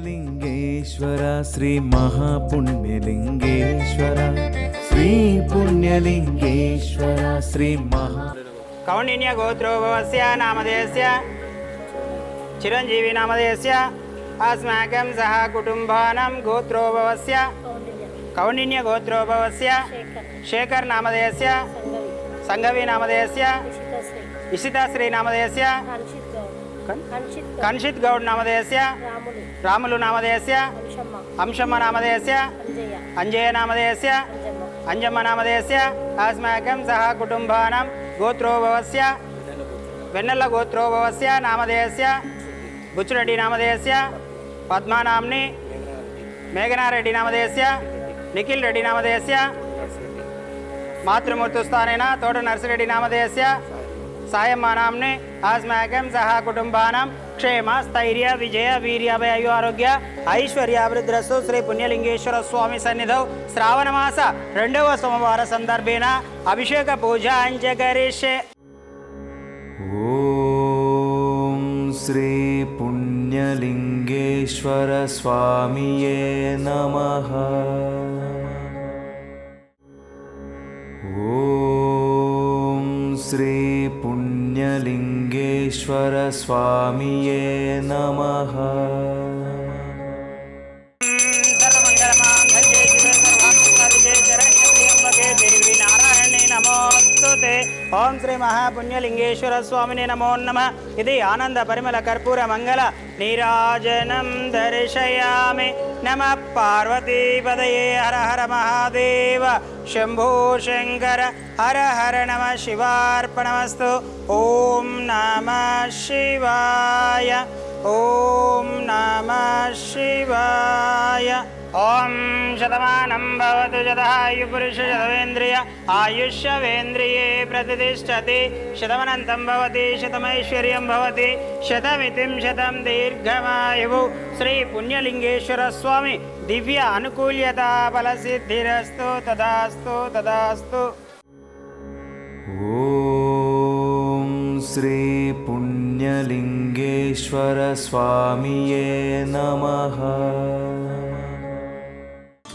పుణ్యలింగేశ్వర శ్రీ మహాపుణ్యలింగేశ్వర శ్రీ పుణ్యలింగేశ్వర శ్రీ మహా కౌండిన్య గోత్రోభవస్య నామధేయస్య చిరంజీవి నామధేయస్య అస్మాకం సహ కుటుంబానాం గోత్రోభవస్య కౌండిన్య గోత్రోభవస్య శేఖర్ నామధేయస్య సంఘవి నామధేయస్య ఇషితాశ్రీ. నామధేయస్య కన్షిత్ గౌడ్. నామధేయస్య. రాములు. నామధేయస్య. అంశమ్మ. నామధేయస్య. అంజయ్య. నామధేయస్య. అంజమ్మ. నామధేయస్య. అస్మాకం సహ కుటుంబానాం గోత్రోభవస్య. వెన్నెల్ల గోత్రోభవస్య నామధేయస్య. బుచ్చురెడ్డి నామధేయస్య. పద్మానాంని మేఘనారెడ్డి నామధేయస్య. నిఖిల్ రెడ్డి నామధేయస్య. మాతృమూర్తుస్థానేన తోట నర్సిరెడ్డి నామధేయస్య. సాయమ్మ నామ్ని ఆస్మాకం సహ కుటుంబానాం క్షేమ స్థైర్య విజయ వీర్యాభయు ఆరోగ్య ఐశ్వర్యాభివృద్ధిరస్తు శ్రీ పుణ్యలింగేశ్వర స్వామి సన్నిధౌ శ్రావణ మాస రెండవ సోమవార సందర్భేణ అభిషేక పూజ అంచకరిష్యే ఓం శ్రీ పుణ్యలింగేశ్వర స్వామియే నమః. पुण्यलिङ्गेश्वरस्वामिये नमः। ఓం శ్రీ మహాపుణ్యలింగేశ్వర స్వామిని నమో నమ ఇది ఆనంద పరిమళ కర్పూర మంగళ నీరాజనం దర్శయామి నమ పార్వతీపదయే హర హర మహాదేవ శంభో శంకర హర హర నమ శివార్పణమస్తు ఓం నమ శివాయ ఓం నమ శివాయ ఓం శతమానం భవతు శతాయు పురుష శతవేంద్రియ ఆయుష్యవేంద్రియే ప్రతిష్టతి. శతమనంతం భవతి శతమైశ్వర్యం భవతి శతమితిం శతం దీర్ఘమాయువు. శ్రీ పుణ్యలింగేశ్వర స్వామి దివ్య అనుకూల్యత ఫలసిద్ధిరస్తు తదాస్తు తదాస్తు. ఓం శ్రీ పుణ్యలింగేశ్వర స్వామియే నమః.